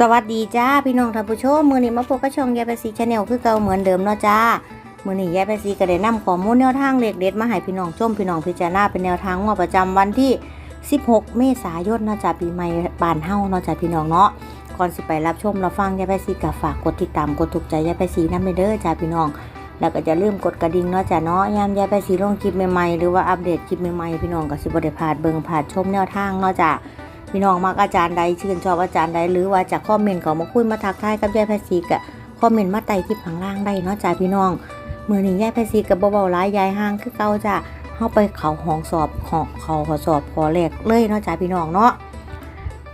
สวัสดีจ้าพี่น้องท่านผู้ชมมือนี้มาพบกับช่องยายไปซีชาแนลคือเก่าเหมือนเดิมเนาะจ้ามือนี้ยายไปซีก็ได้นำข้อมูลแนวทางเลขเด็ดมาให้พี่น้องชมพี่น้องพิจารณาเป็นแนวทางงวดประจำวันที่ 16 เมษายนเนาะจ้าปีใหม่บานเฮาเนาะจ้าพี่น้องเนาะก่อนสิไปรับชมรับฟังยายไปซีก็ฝากกดติดตามกดถูกใจยายไปซีนำไปเด้อจ้าพี่น้อง แล้วก็จะลืมกดกระดิ่งเนาะจ้าเนาะยามยายไปซีลงคลิปใหม่ๆหรือว่าอัปเดตคลิปใหม่ๆพี่น้องก็สิบ่ได้พลาดเบิ่งพลาดชมแนวทางเนาะจ้า พี่น้องมักอาจารย์ใดชื่นชอบอาจารย์ใดหรือว่าจากคอมเมนต์เขามาคุยมาทักทายกับยายแพซีกะคอมเมนต์มาไต่คลิปข้างล่างได้เนาะจ้าพี่น้องมือนี้ยายแพซีกับเบาๆร้ายยายห่างคือเก่าจ้ะเข้าไปเขาห้องสอบของเขาขอสอบขอแรกเลยเนาะจ้าพี่น้องเนาะ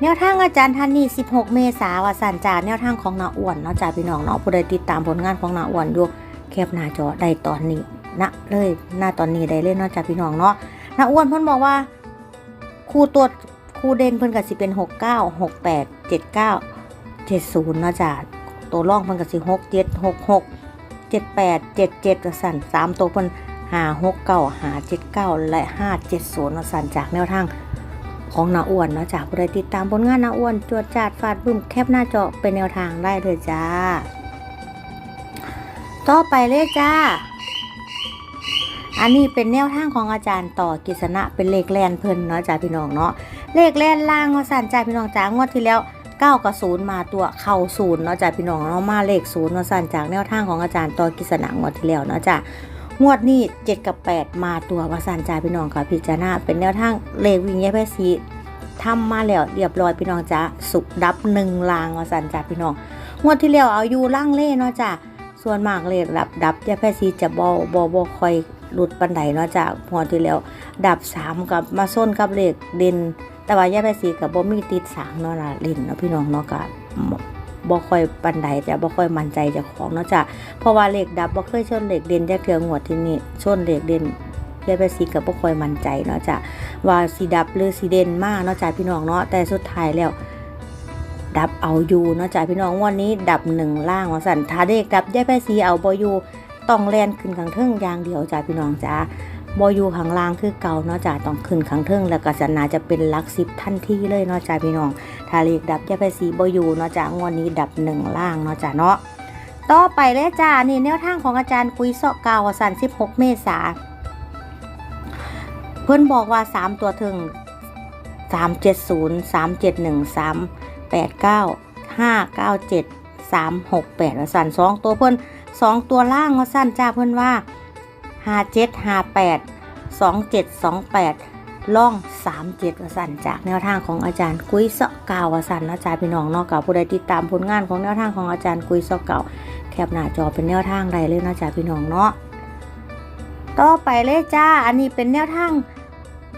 แนวทางอาจารย์ท่านนี้16 เมษายนว่าสันจาแนวทางของนาอ้วนเนาะจ้าพี่น้องเนาะผู้ใดติดตามผลงานของนาอ้วนอยู่แคปหน้าจอได้ตอนนี้ณเลยหน้าตอนนี้ได้เลยเนาะจ้าพี่น้องเนาะนาอ้วนเพิ่นบอกว่าครูตรวจ คู่เด่นเพิ่นก็สิเป็น 69 68 79 70เนาะจ้ะตัวร่องเพิ่นก็สิ67 66 78 77ว่าสั่น3ตัวเพิ่น5 69 5 79 และ 570ว่าสั่นจากแนวทางของนาอ้วนเนาะจ้ะผู้ใดติดตามผลงานนาอ้วนจวดจาดฟาดบึ้มแคปหน้าจอเป็นแนวทางได้เลยจ้า ต่อไปเลยจ้า อันนี้เป็นแนวทางของอาจารย์ต่อกิษณะเป็นเลขแลนเพิ่นเนาะจ้าพี่น้องเนาะ เลขแล่นล่างว่าสั่นจ้าพี่น้องจ้างวดที่แล้ว9กับ0มาตัวเข่าศูนย์เนาะจ้าพี่น้องเนาะมาเลขศูนย์ว่าสั่นจากแนวทางของอาจารย์ตอกิษณะงวดที่แล้วเนาะจ้างวดนี้7กับ8มาตัวว่าสั่นจ้าพี่น้องค่ะพิจารณาเป็นแนวทางเลขวิ่งแยกแพสีทำมาแล้วเรียบร้อยพี่น้องจ้าสุกดับหนึ่งลางว่าสั่นจ้าพี่น้องงวดที่แล้วเอาอยู่ล่างเล่เนาะจ้าส่วนมากเลขดับดับแยกแพสีจะบอบอบอคอยหลุดปันไดเนาะจ้างวดที่แล้ว ดับสามกับมาส้นกับเลขเด่น แต่ว่าแยกไปสีกับบ่มีติดสางเนาะล่ะลินเนาะพี่น้องเนาะกับบ่ค่อยปันใดจะบ่ค่อยมั่นใจจะของเนาะจ้ะเพราะว่าเหลขดับบ่เคยชนเหลขเด่นจะเทืองวที่นี่ชนเหลขเด่นแยกไปสีกับบ่ค่อยมั่นใจเนาะจ้ะว่าสีดับหรือสีเด่นมากเนาะจ้ะพี่น้องเนาะแต่สุดท้ายแล้วดับเอาอยู่เนาะจ้ะพี่น้องวันนี้ดับหนึ่งล่างว่าสันถ้าเลขดับแยกไปสีเอาบ่อยู่ต้องแลนขึ้นข้างเทิงอย่างเดียวจ้ะพี่น้องจ้ะ บอยู่ข้างล่างคือเก่าเนาะจ้ะต้องขึ้นข้างเทิงแล้วก็จะนาจะเป็นลักสิบทันที่เลยเนาะจ้ะพี่น้องถ้าเลขดับจะไปสีบอยู่เนาะจ้ะงวดนี้ดับหนึ่งล่างเนาะจ้ะเนาะต่อไปเลยจ้านี่แนวทางของอาจารย์คุยเสาะกาวสัน16เมษาเพื่อนบอกว่า3ตัวถึง370 371 389 597 368ว่าสัน2ตัวเพื่อน2ตัวล่างว่าสันจ้าเพื่อนว่า ห้าเจ็ดห้าแปดสองเจ็ดสองแปดล่องสามเจ็ดวสันจากแนวทางของอาจารย์กุ้ยเสาะเก่าวสันนะจ๊ะพี่น้องเนอกกับผู้ใดติดตามผลงานของแนวทางของอาจารย์กุ้ยเสาะเก่าแคปหน้าจอเป็นแนวทางใดเลยนะจ๊ะพี่น้องเนาะต่อไปเลยจ้า อันนี้เป็นแนวทาง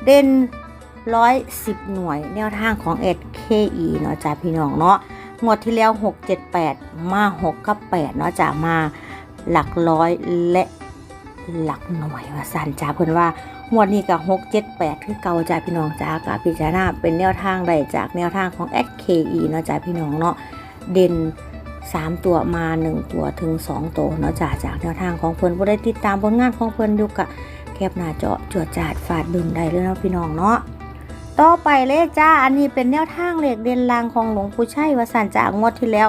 เด่นร้อยสิบหน่วย แนวทางของ SKE เนาะจ้ะพี่น้องเนาะงวดที่แล้ว 6 7 8 มา 6 กับ8เนาะจ้ะมาหลักร้อยและ หลักหน่วยว่าสันจ้าเพิ่นว่างวดนี้กับหกเจ็ดแปดคือเก่าจ้าพี่น้องจ้ากับพิจารณาเป็นแนวทางใดจากแนวทางของ SKE เนาะจ้าพี่น้องเนาะเด่น3ตัวมา1ตัวถึง2ตัวเนาะจ้าจากแนวทางของเพิ่อนผู้ได้ติดตามผลงานของเพิ่อนอยู่กะแคบหน้าจอจวดจาดฟาดบึมได้เลยเนาะพี่น้องเนาะต่อไปเลยจ้า อันนี้เป็นแนวทางเหล็กเด่นลางของหลวงปู่ชัยวสันจากงวดที่แล้ว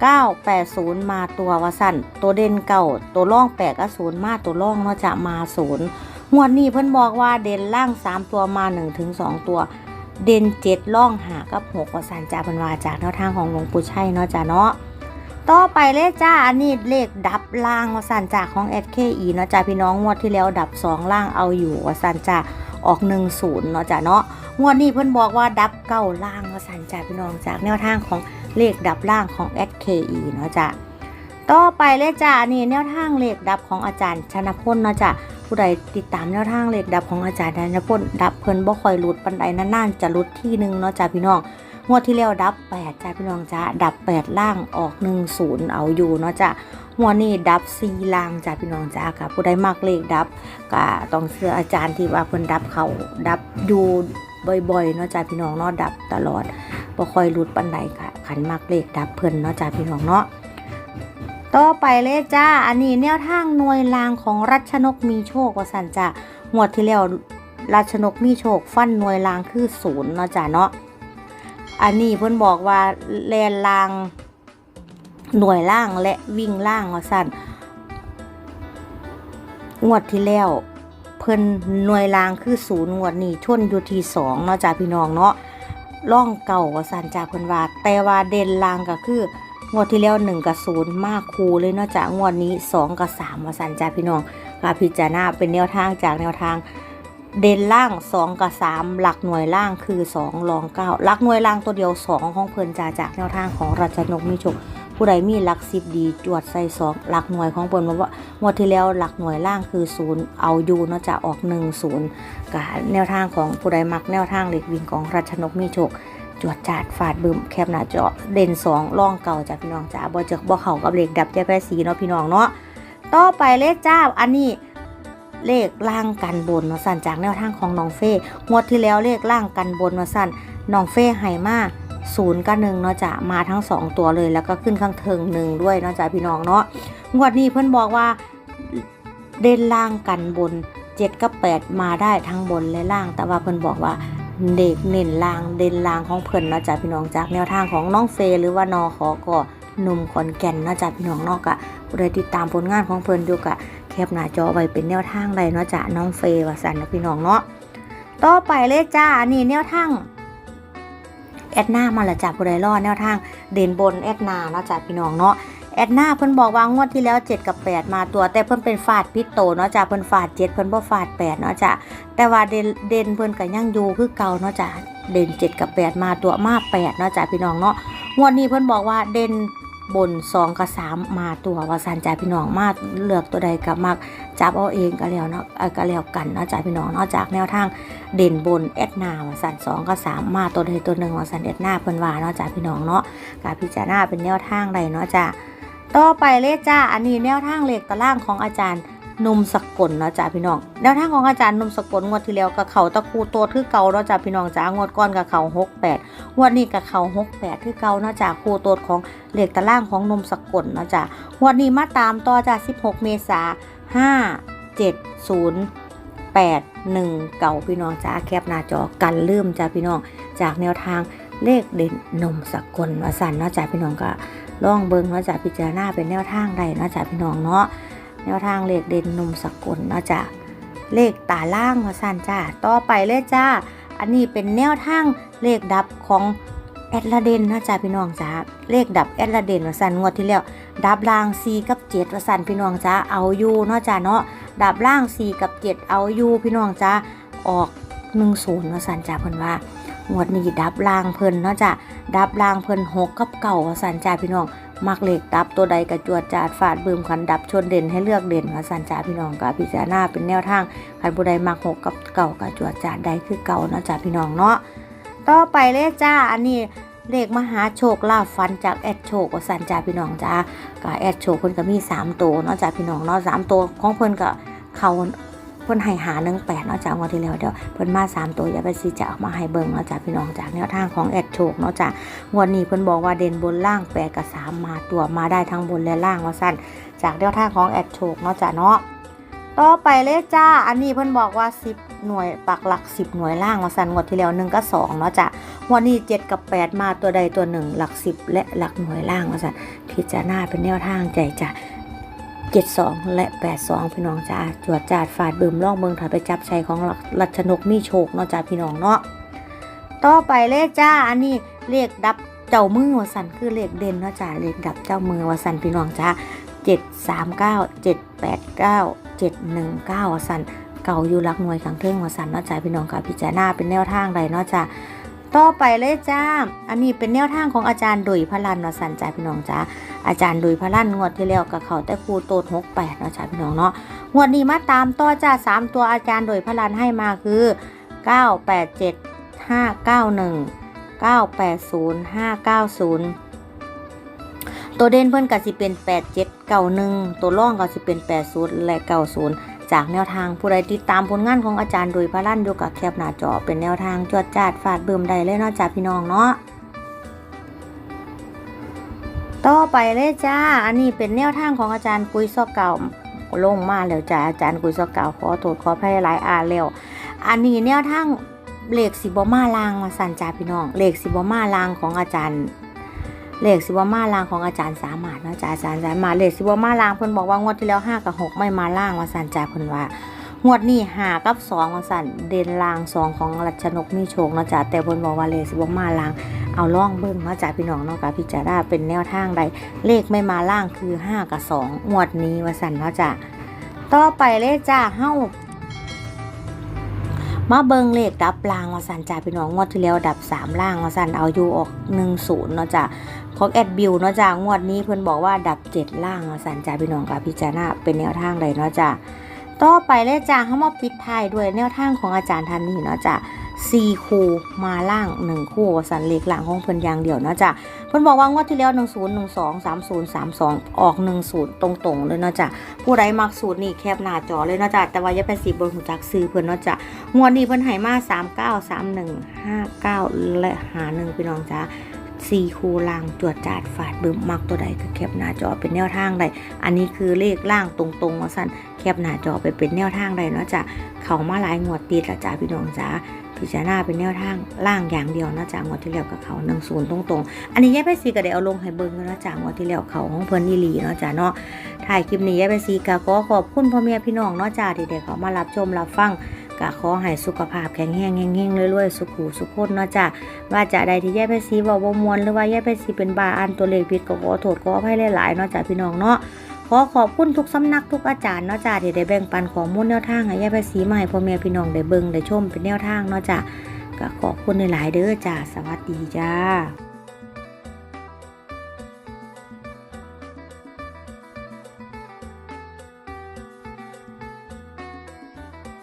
980 มาตัววสันตัวเด่นเก่าตัวล่องแปดก็ศูนย์มาตัวล่องเนาะจะมาศูนย์งวดนี้เพิ่นบอกว่าเด่นล่าง 3 ตัวมา1ถึง2ตัว เด่น7ล่องหากับ6วสันจ่าเพิ่นว่าจากแนวทางของหลวงปู่ชัยเนาะจ้ะเนาะต่อไปเลขจ้าอันนี้เลขดับล่างวสันจากของ SKE เนาะจ้ะพี่น้องงวดที่แล้วดับ 2 ล่างเอาอยู่วสันจ่า ออก10เนาะจ้ะเนาะงวดนี้เพิ่นบอกว่าดับเก้าล่างวสันจ่าพี่น้องจากแนวทางของเลขดับล่างของ SKE เนาะจ้ะต่อไปเลยจ้ะนี่แนวทางเลขดับของอาจารย์ชนพลเนาะจ้ะผู้ใดติดตามแนวทางเลขดับของอาจารย์ชนพลดับเพิ่นบ่ค่อยหลุดปันใดนานๆจะหลุดที่หนึ่งเนาะจ้ะพี่น้องงวดที่แล้วดับ8จ้ะพี่น้องจ้ะดับ 8 ล่างออก 10 เอาอยู่เนาะจ้ะ งวนี้ดับ4ล่างจ้ะพี่น้องจ้ะค่ะผู้ใดมักเลขดับก็ต้องเชื่ออาจารย์ที่ว่าเพิ่นดับเขาดับอยู่บ่อยๆเนาะจ้ะพี่น้องเนาะดับตลอดบ่ค่อยหลุดปันใดค่ะขันมากเลขดับเพิ่นเนาะจ้าพี่น้องเนาะต่อไปเลยจ้า อันนี้แนวทางหน่วยลางของรัชนกมีโชคว่าสันจ้างวดที่แล้วรัชนกมีโชค ฟันหน่วยลางคือศูนย์เนาะจ้าเนาะ อันนี้เพิ่นบอกว่าแลนลาง หน่วยล่างและวิ่งล่างว่าสั่นงวดที่แล้วเพิ่นหน่วยล่างคือศูนย์งวดนี้ชนอยู่ที่สองเนาะจ้าพี่น้องเนาะล่องเก่าว่าสั่นจ้าเพิ่นว่าแต่ว่าเด่นล่างก็คืองวดที่แล้วหนึ่งกับศูนย์มากคูเลยเนาะจ้างวดนี้สองกับสามว่าสั่นจ้าพี่น้องก็พิจารณาเป็นแนวทางจากแนวทางเด่นล่าง 2 กับ 3 หลักหน่วยล่างคือ 2 รอง 9 หลักหน่วยล่างตัวเดียว 2 ของเพิ่นจาจากแนวทางของราชนกมิชค ผู้ใดมีหลักสิบดี จวดใส่สองหลักหน่วยของเพิ่นมาว่างวดที่แล้วหลักหน่วยล่างคือ0เอาอยู่เนาะจะออก1 0กับแนวทางของผู้ใดมักแนวทางเหล็กวิ่งของราชนกมิโชคจวดจาดฟาดบึมแคบหน้าจอเด่น2ร่องเก่าจากพี่น้องจ้าบ่เจอบ่เข้ากับเหล็กดับใจแปรสีเนาะพี่น้องเนาะต่อไปเลขจ้าอันนี้เลขล่างกันบนมาสั่นจากแนวทางของน้องเฟ่งวดที่แล้วเลขล่างกันบนมาสั่นน้องเฟ่ไฮมา ศูนย์กับหนึ่งเนาะจะมาทั้งสองตัวเลยแล้วก็ขึ้นข้างเทิงหนึ่งด้วยเนาะจ้ะพี่น้องเนาะงวดนี้เพื่อนบอกว่าเด่นล่างกันบนเจ็ดกับแปดมาได้ทั้งบนและล่าง แต่ว่าเพื่อนบอกว่าเด็กเน้นล่างเด่นล่างของเพื่อนเนาะจ้ะพี่น้องจากแนวทางของน้องเฟหรือว่านอขอก็หนุ่มขอนแก่นเนาะจ้ะพี่น้องนอกอะผู้ติดตามผลงานของเพื่อนอยู่กะแคปหน้าจอไว้เป็นแนวทางใดเนาะจ้ะน้องเฟย์ว่าสันนะพี่น้องเนาะต่อไปเลยจ้านนี้แนวทาง แอดหน้ามาละจ้ะผู้ใดรอดแนวทางเด่นบนแอดนาเนาะจ้ะพี่น้องเนาะแอดหน้าเพิ่นบอกว่างวดที่แล้ว 7 กับ 8 มาตัว แต่เพิ่นเป็นฟาดพิษโตเนาะจ้ะเพิ่นฟาด 7 เพิ่นบ่ฟาด 8 เนาะจ้ะแต่ว่าเด่นเด่นเพิ่นก็ยังอยู่คือเก่าเนาะจ้ะเด่น 7 กับ 8 มาตัวมา 8 เนาะจ้ะพี่น้องเนาะงวดนี้เพิ่นบอกว่าเด่น บน2กับ3มาตัวว่าสันจ้ะพี่น้องมาเลือกตัวใดกับมากจับเอาเองก็แล้วเนาะก็แล้วกันเนาะจาพี่น้องเนอกจากแนวทางเด่นบนแอดนาว่าสันสองก็สามมาตัวใดตัวหนึ่งว่าสันแอดนาเพิ่นว่าเนาะจาพี่น้องเนาะการพิจารณาเป็นแนวทางใดเนาะจ้ะต่อไปเลยจ้าอันนี้แนวทางเลขตารางของอาจารย์ นมสกลนะจ้ะพี่น้องแนวทางของอาจารย์นมสกลงวดที่แล้วกับเขาตะคูโตคือเก่าเนาะจ้ะพี่น้องจ้างวดก้อนกับเขาหกแปดงวดนี้กับเขาหกแปดคือเก่านะจ้ะคูโตของเลขตารางของนมสกลนะจ้ะงวดนี้มาตามต่อจ้ะ16เมษาห้าเจ็ดศูนย์แปดหนึ่งเก่าพี่น้องจ้าแคปหน้าจอกันลืมจ้าพี่น้องจากแนวทางเลขเด่นนมสกลวสันเนาะจ้าพี่น้องก็ลองเบิ้งเนาะจ้าพิจารณาเป็นแนวทางใดเนาะจ้าพี่น้องเนาะ แนวทางเลขเด่นนุ่มสกุลเนาะจ้าเลขตาล่างวสันจ้าต่อไปเลยจ้าอันนี้เป็นแนวทางเลขดับของแอดลาเดนนาะจ้าพี่น้องจ้าเลขดับแอดลาเดนวสันงวดที่แล้วดับล่าง 4 กับ7วสันพี่น้องจ้าเอาอยู่เนาะจ้าเนาะดับล่าง 4 กับ 7 เอาอยู่พี่น้องจ้าออก10วสันจ้าเพิ่นว่างวดนี้ดับล่างเพิ่นเนาะจ้าดับล่างเพิ่น6กับเก่าวสันจ้าพี่น้อง มักเหลขดับตัวใดกระจวดจาดฟาดบืมขันดับชนเด่นให้เลือกเด่นวสันจ้าพี่น้องกับพิจารณาเป็นแนวทางใครผู้ใดมัก6กับเก่ากระจวดจาดใดคือเก่าเนาะจ้าพี่น้องเนาะต่อไปเลยจ้าอันนี้เลขมหาโชคลาฟันจากแอดโชคว่าสันจ้าพี่น้องจ้าก็แอดโชคเพิ่นก็มี3ตัวเนาะจ้าพี่น้องเนาะสามตัวของเพิ่นก็เขา พิ่นให้หา1 8เนาะจ้างวดที่แล้วเดี๋ยวเพิ่นมา3ตัวอย่าไปสิจะเอามาให้เบิ่งเนาะจ้าพี่น้องจากแนวทางของแอดโชคเนาะจ้างวดนี้เพิ่นบอกว่าเด่นบนล่าง8กับ3มมาตัวมาได้ทั้งบนและล่างว่าซั่นจากแนวทางของแอดโชคเนาะจ้าเนาะต่อไปเลยจ้า อันนี้เพิ่นบอกว่า 10 หน่วยปักหลัก 10 หน่วยล่างว่าซั่นงวดที่แล้ว1กับ2เนาะจ้าวันนี้ 7 กับ 8 มาตัวใดตัวหนึ่งหลัก 10 และหลักหน่วยล่างว่าสันพิจารณาเป็นแนวทางใจจ้ะ 72 และ 82 พี่น้องจ้าจวดจาดฝาดบืมล่องเมืองถอยไปจับชัยของหลักรัชนกมีโชคเนาะจ้าพี่น้องเนาะต่อไปเลขจ้าอันนี้เลขดับเจ้ามือว่าสันคือเลขเด่นเนาะจ้าเลขดับเจ้ามือว่าสันพี่น้องจ้า739 789 719ว่าสันเก่าอยู่หลักหน่วยขังเทิงว่าสันเนาะจ้าพี่น้องค่ะพิจารณาเป็นแนวทางใดเนาะจ้า ต่อไปเลยจ้า อันนี้เป็นแนวทางของอาจารย์ดุยพลันวสันจ้าพี่น้องจ้าอาจารย์ดุยพลันงวดที่แล้วกับเขาแต่ครูโตดหกแปดเนาะจ้าพี่น้องเนาะงวดนี้มาตามต่อจ้าสามตัวอาจารย์ดุยพลันให้มาคือเก้าแปดเจ็ดห้าเก้าหนึ่งเก้าแปดศูนย์ห้าเก้าศูนย์ตัวเด่นเพิ่อนก็สิเป็นแปดเจ็ดเก้าหนึ่งตัวร่องก็สิเป็นแปดศูนย์และเก้าศูนย์ จากแนวทางผู้ใดติดตามผลงานของอาจารย์โดยพระลั่นอยู่กับแคบหน้าจอเป็นแนวทางจวดจาดฟาดเบิ่มใดเลยเนาะจ้าพี่น้องเนาะต่อไปเลยจ้า อันนี้เป็นแนวทางของอาจารย์กุยซอกเก่าลงมาแล้วจ้าอาจารย์กุยซอกเก่าขอโทษขออภัยหลายอ่านแล้ว อันนี้แนวทางเลขสิบมาลางมาสันจ้าพี่น้องเลขสิบมาลางของอาจารย์ เลขสิบมาล่างของอาจารย์สามารถเนาะจ้าอาจารย์สามารถเลขสิบมาล่างเพิ่นบอกว่างวดที่แล้วห้ากับหกไม่มาล่างมาสันจ้าเพิ่นว่างวดนี้หากับสองมาสันเด่นลางสองของรัชนกมีโชคเนาะจ้าแต่เพิ่นบอกว่าเลขสิบมาล่างเอาล่องเบิ่งเนาะจ้าพี่น้องเนาะกับพิจาราเป็นแนวทางใดเลขไม่มาล่างคือห้ากับสองงวดนี้ว่าสันเนาะจ้าต่อไปเลขจ้าเฮ้ามาเบิงเลขดับล่างว่าสันจ่าพี่น้องงวดที่แล้วดับสามล่างว่าสันเอาอยู่ออกหนึ่งศูนย์เนาะจ้ะ ของแอดบิวเนาะจ้ะงวดนี้เพิ่อนบอกว่าดับเจ็ดล่างสันจ่าพี่น้องกับพิจารณาเป็นแนวทางใดเนาะจ้ะต่อไปเลยจ้าเขามาปิดท้ายด้วยแนวทางของอาจารย์ท่านนี้เนาะจ้ะสี่คู่มาล่างหนึ่งคู่ว่าสันเลขล่างของเพิ่นอย่างเดียวเนาะจ้ะเพิ่นบอกว่างวดที่แล้วหนึ่งศูนย์หนึ่งสองสามศูนย์สามสองออกหนึ่งศูนย์ตรงๆเลยเนาะจ้ะผู้ใดมักสูตรนี่แคบหน้าจอเลยเนาะจ้ะแต่ว่าอย่าไปสีบนหูจักซื้อเพิ่นเนาะจ้ะงวดนี้เพิ่นให้มา3 9 3 1 5 9และหาหนึ่งพี่น้องจ้า สี่คูล่างตรวจจาดฝาดเบึมมักตัวใดก็แคปหน้าจอเป็นแนวทางใด อันนี้คือเลขล่างตรงๆว่าสั่นแคปหน้าจอไปเป็นแนวทางใดเนาะจ้ะเขามาหลายงวดติดละจ้าพี่น้องจ้าพิจารณาเป็นแนวทางล่างอย่างเดียวนะจ้างวดที่แล้วกับเขาหนึ่งศูนย์ตรงๆ อันนี้แย่ไปสีก็ได้เอาลงให้เบิ่งเนาะจ้างวดที่แล้วเขาของเพิ่นนี่ลีเนาะจ้าเนาะถ่ายคลิปนี้แย่ไปสีก็ขอขอบคุณพ่อแม่พี่น้องเนาะจ้าที่ได้เขามารับชมรับฟัง ก็ขอให้สุขภาพแข็งแรงแห้งๆรวยๆสุขุสุขคนเนาะจ้ะว่าจะใดที่แย่ไปซีเว่าบ่มวนหรือว่าแย่ไปซีเป็นบาอ่านตัวเลขผิดก็ขอโทษขออภัยหลายๆเนาะจ้ะพี่น้องเนาะขอขอบคุณทุกสำนักทุกอาจารย์เนาะจ้ะที่ได้แบ่งปันข้อมูลแนวทางให้แย่ไปซีมาให้พ่อแม่พี่น้องได้เบิ่งได้ชมเป็นแนวทางเนาะจ้ะก็ขอบคุณหลายๆเด้อจ้ะสวัสดีจ้า